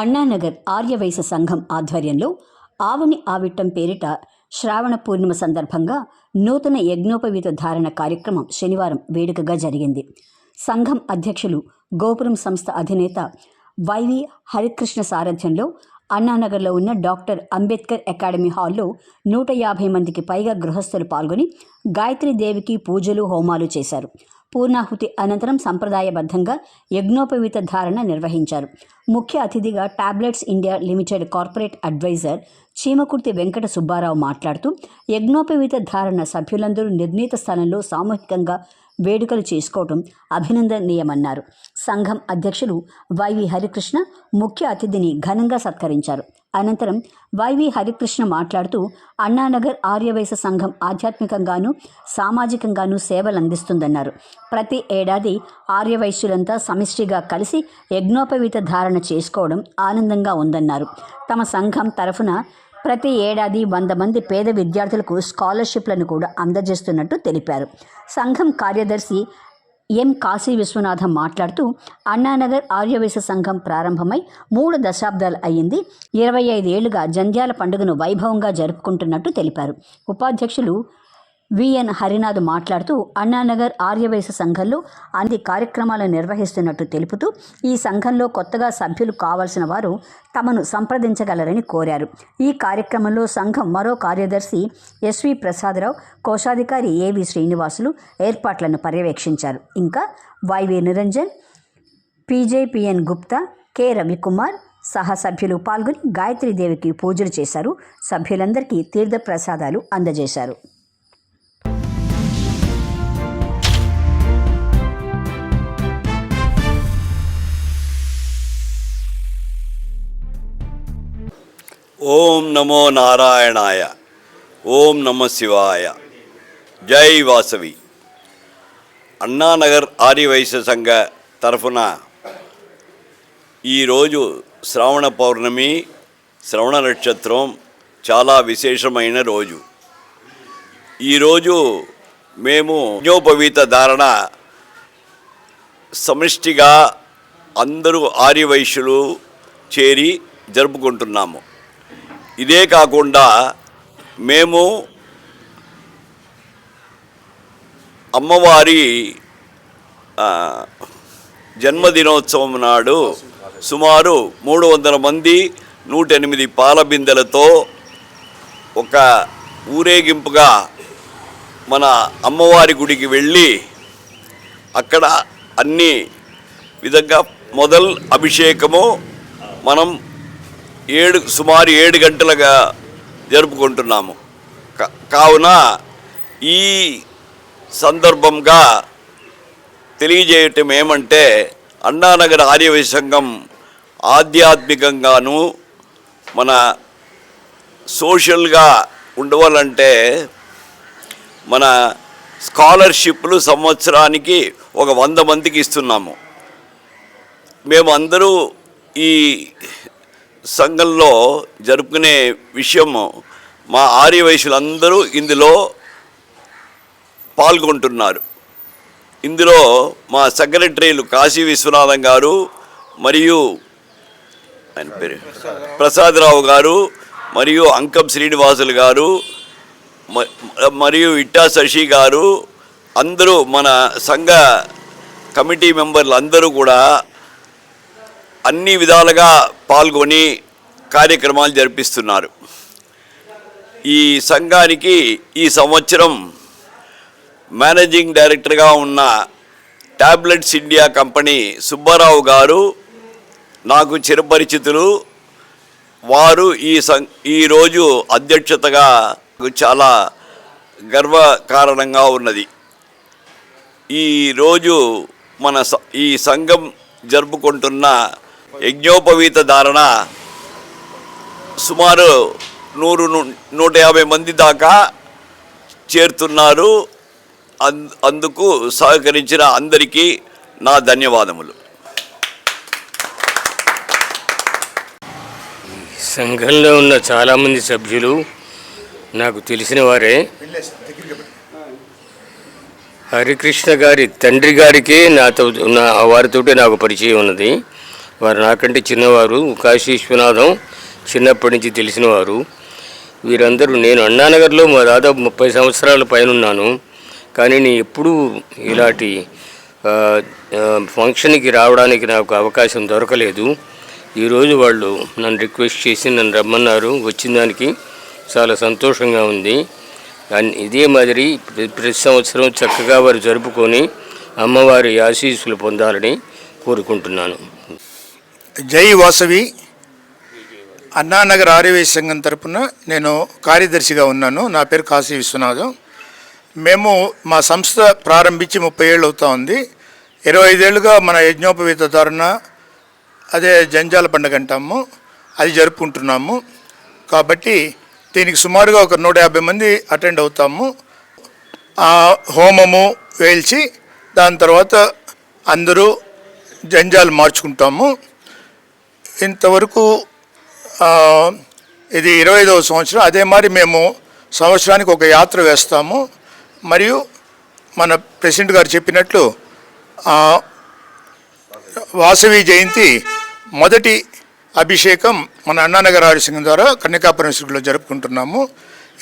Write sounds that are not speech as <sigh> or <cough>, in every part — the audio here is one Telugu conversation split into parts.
అన్నానగర్ ఆర్యవైశ్య సంఘం ఆధ్వర్యంలో ఆవని ఆవిట్టం పేరిట శ్రావణ పూర్ణిమ సందర్భంగా నూతన యజ్ఞోపవీత ధారణ కార్యక్రమం శనివారం వేడుకగా జరిగింది. సంఘం అధ్యక్షులు గోపురం సంస్థ అధినేత వైవి హరికృష్ణ సారథ్యంలో అన్నానగర్లో ఉన్న డాక్టర్ అంబేద్కర్ అకాడమీ హాల్లో నూట యాభై మందికి పైగా గృహస్థులు పాల్గొని గాయత్రి దేవికి పూజలు హోమాలు చేశారు. పూర్ణాహుతి అనంతరం సంప్రదాయబద్ధంగా యజ్ఞోపవీత ధారణ నిర్వహించారు. ముఖ్య అతిథిగా tablets India limited corporate advisor Cheemakurthi Venkata Subbarao మాట్లాడుతూ యజ్ఞోపవీత ధారణ సభ్యులందరూ నిర్ణీత స్థలంలో సామూహికంగా వేడుకలు చేసుకోవడం అభినందనీయమన్నారు. సంఘం అధ్యక్షులు వైవి హరికృష్ణ ముఖ్య అతిథిని ఘనంగా సత్కరించారు. అనంతరం వైవి హరికృష్ణ మాట్లాడుతూ అన్నానగర్ ఆర్యవైశ్య సంఘం ఆధ్యాత్మికంగానూ సామాజికంగానూ సేవలు అందిస్తుందన్నారు ప్రతి ఏడాది ఆర్యవైశ్యులంతా సమిష్టిగా కలిసి యజ్ఞోపవీత ధారణ చేసుకోవడం ఆనందంగా ఉందన్నారు. తమ సంఘం తరఫున ప్రతి ఏడాది వంద మంది పేద విద్యార్థులకు స్కాలర్షిప్లను కూడా అందజేస్తున్నట్టు తెలిపారు. సంఘం కార్యదర్శి ఎం కాశీ విశ్వనాథం మాట్లాడుతూ అన్నానగర్ ఆర్యవేశ సంఘం ప్రారంభమై మూడు దశాబ్దాలు అయ్యింది. ఇరవై ఐదేళ్ళుగా జంధ్యాల పండుగను వైభవంగా జరుపుకుంటున్నట్టు తెలిపారు. ఉపాధ్యక్షులు విఎన్ హరినాథ్ మాట్లాడుతూ అన్నానగర్ ఆర్యవైశ్య సంఘంలో అన్ని కార్యక్రమాలు నిర్వహిస్తున్నట్టు తెలుపుతూ ఈ సంఘంలో కొత్తగా సభ్యులు కావాల్సిన వారు తమను సంప్రదించగలరని కోరారు. ఈ కార్యక్రమంలో సంఘం మరో కార్యదర్శి ఎస్వి ప్రసాదరావు కోశాధికారి ఏవి శ్రీనివాసులు ఏర్పాట్లను పర్యవేక్షించారు. ఇంకా YV Niranjan PJPN Gupta K Ravikumar సహసభ్యులు పాల్గొని గాయత్రీదేవికి పూజలు చేశారు. సభ్యులందరికీ తీర్థప్రసాదాలు అందజేశారు. ఓం నమో నారాయణాయ ఓం నమ శివాయ. జై వాసవి. అన్నానగర్ ఆర్యవైశ్య సంఘ తరఫున ఈరోజు శ్రావణ పౌర్ణమి శ్రవణ నక్షత్రం చాలా విశేషమైన రోజు. ఈరోజు మేము యజ్ఞోపవీత ధారణ సమిష్టిగా అందరూ ఆర్యవైశ్యులు చేరి జరుపుకుంటున్నాము. ఇదే కాకుండా మేము అమ్మవారి జన్మదినోత్సవం నాడు సుమారు మూడు వందల మంది నూట ఎనిమిది పాల బిందెలతో ఒక ఊరేగింపుగా మన అమ్మవారి గుడికి వెళ్ళి అక్కడ అన్ని విధంగా మొదల్ అభిషేకము మనం ఏడు సుమారు ఏడు గంటలుగా జరుపుకుంటున్నాము. కా- కావున ఈ సందర్భంగా తెలియజేయటం ఏమంటే అన్నానగర్ ఆర్యవైశ్య సంఘం ఆధ్యాత్మికంగాను మన సోషల్గా ఉండవాలంటే మన స్కాలర్షిప్లు సంవత్సరానికి ఒక వంద మందికి ఇస్తున్నాము. మేము అందరూ ఈ సంఘంలో జరుపుకునే విషయము మా ఆర్య వయసులందరూ ఇందులో పాల్గొంటున్నారు. ఇందులో మా సెక్రటరీలు కాశీ విశ్వనాథం గారు మరియు ఆయన పేరు? ప్రసాదరావు గారు మరియు అంకం శ్రీనివాసులు గారు మరియు ఇట్టా శశి గారు అందరూ మన సంఘ కమిటీ మెంబర్లు అందరూ కూడా అన్ని విధాలుగా పాల్గొని కార్యక్రమాలు జరిపిస్తున్నారు. ఈ సంఘానికి ఈ సంవత్సరం మేనేజింగ్ డైరెక్టర్గా ఉన్న ట్యాబ్లెట్స్ ఇండియా కంపెనీ సుబ్బారావు గారు నాకు చిరపరిచితులు. వారు ఈ సం ఈరోజు అధ్యక్షతగా చాలా గర్వకారణంగా ఉన్నది. ఈరోజు మన స- ఈ సంఘం జరుపుకుంటున్న యజ్ఞోపవీత ధారణ సుమారు నూరు నూట యాభై మంది దాకా చేరుతున్నారు. అన్- అందుకు సహకరించిన అందరికీ నా ధన్యవాదములు. సంఘంలో ఉన్న చాలామంది సభ్యులు నాకు తెలిసిన వారే. హరికృష్ణ గారి తండ్రి గారికి నాతో నా వారితోటే నాకు పరిచయం ఉన్నది. వారు నాకంటే చిన్నవారు కాశీ విశ్వనాథం చిన్నప్పటి నుంచి తెలిసినవారు. వీరందరూ నేను అన్నానగర్లో మా దాదాపు ముప్పై సంవత్సరాల పైన ఉన్నాను కానీ నేను ఎప్పుడూ ఇలాంటి ఫంక్షన్కి రావడానికి నాకు అవకాశం దొరకలేదు. ఈరోజు వాళ్ళు నన్ను రిక్వెస్ట్ చేసి నన్ను రమ్మన్నారు. వచ్చిన దానికి చాలా సంతోషంగా ఉంది. ఇదే మాదిరి ప్రతి సంవత్సరం చక్కగా వారు జరుపుకొని అమ్మవారి ఆశీస్సులు పొందాలని కోరుకుంటున్నాను. జై వాసవి. అన్నానగర్ ఆర్యవేశ సంఘం తరపున నేను కార్యదర్శిగా ఉన్నాను. నా పేరు కాశీ విశ్వనాథం. మేము మా సంస్థ ప్రారంభించి ముప్పై ఏళ్ళు అవుతా ఉంది. ఇరవై ఐదేళ్ళుగా మన యజ్ఞోపవీత ధారణ అదే జంజాల పండుగ అంటాము. అది జరుపుకుంటున్నాము. కాబట్టి దీనికి సుమారుగా ఒక నూట యాభై మంది అటెండ్ అవుతాము. ఆ హోమము వేల్చి దాని తర్వాత అందరూ జంజాలు మార్చుకుంటాము. ఇంతవరకు ఇది ఇరవై ఐదవ సంవత్సరం. అదే మరి మేము సంవత్సరానికి ఒక యాత్ర వేస్తాము. మరియు మన ప్రెసిడెంట్ గారు చెప్పినట్లు వాసవి జయంతి మొదటి అభిషేకం మన అన్నానగర్ ఆర్యసింగం ద్వారా కన్యకాపురం జరుపుకుంటున్నాము.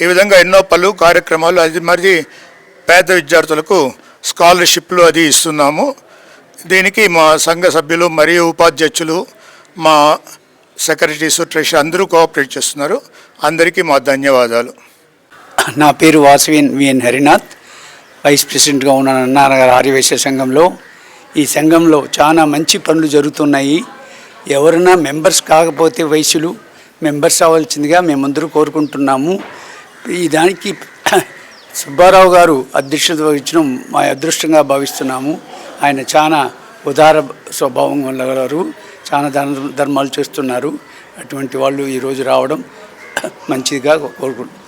ఈ విధంగా ఎన్నో పలు కార్యక్రమాలు అది మరి పేద విద్యార్థులకు స్కాలర్షిప్లు అది ఇస్తున్నాము. దీనికి మా సంఘ సభ్యులు మరియు ఉపాధ్యక్షులు మా సెక్రటరీస్ ట్రెషర్ అందరూ కోఆపరేట్ చేస్తున్నారు. అందరికీ మా ధన్యవాదాలు. నా పేరు వాసవిన్ విఎన్ హరినాథ్. వైస్ ప్రెసిడెంట్గా ఉన్న అన్నానగర్ ఆర్యవేశ సంఘంలో. ఈ సంఘంలో చాలా మంచి పనులు జరుగుతున్నాయి. ఎవరైనా మెంబర్స్ కాకపోతే వయసులు మెంబర్స్ అవ్వాల్సిందిగా మేమందరూ కోరుకుంటున్నాము. ఈ దానికి <clears throat> సుబ్బారావు గారు అధ్యక్షత వహించడం మా అదృష్టంగా భావిస్తున్నాము. ఆయన చాలా ఉదార స్వభావం గలవారు. చాలా దాన ధర్మాలు చేస్తున్నారు. అటువంటి వాళ్ళు ఈరోజు రావడం మంచిదిగా కోరుకుంటున్నాను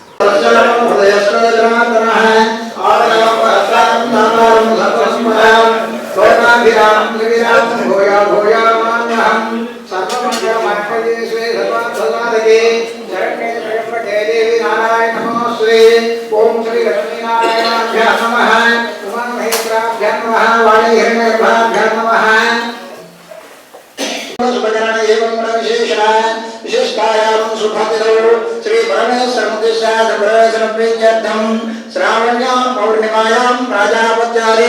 విశిష్టాయాం సుభాతిలో శ్రీ పరమేశ్వరముద్దిశ్యాధ ప్రీత్యర్థం శ్రావణ్యాం పౌర్ణిమాయాం ప్రాజాపత్యాలే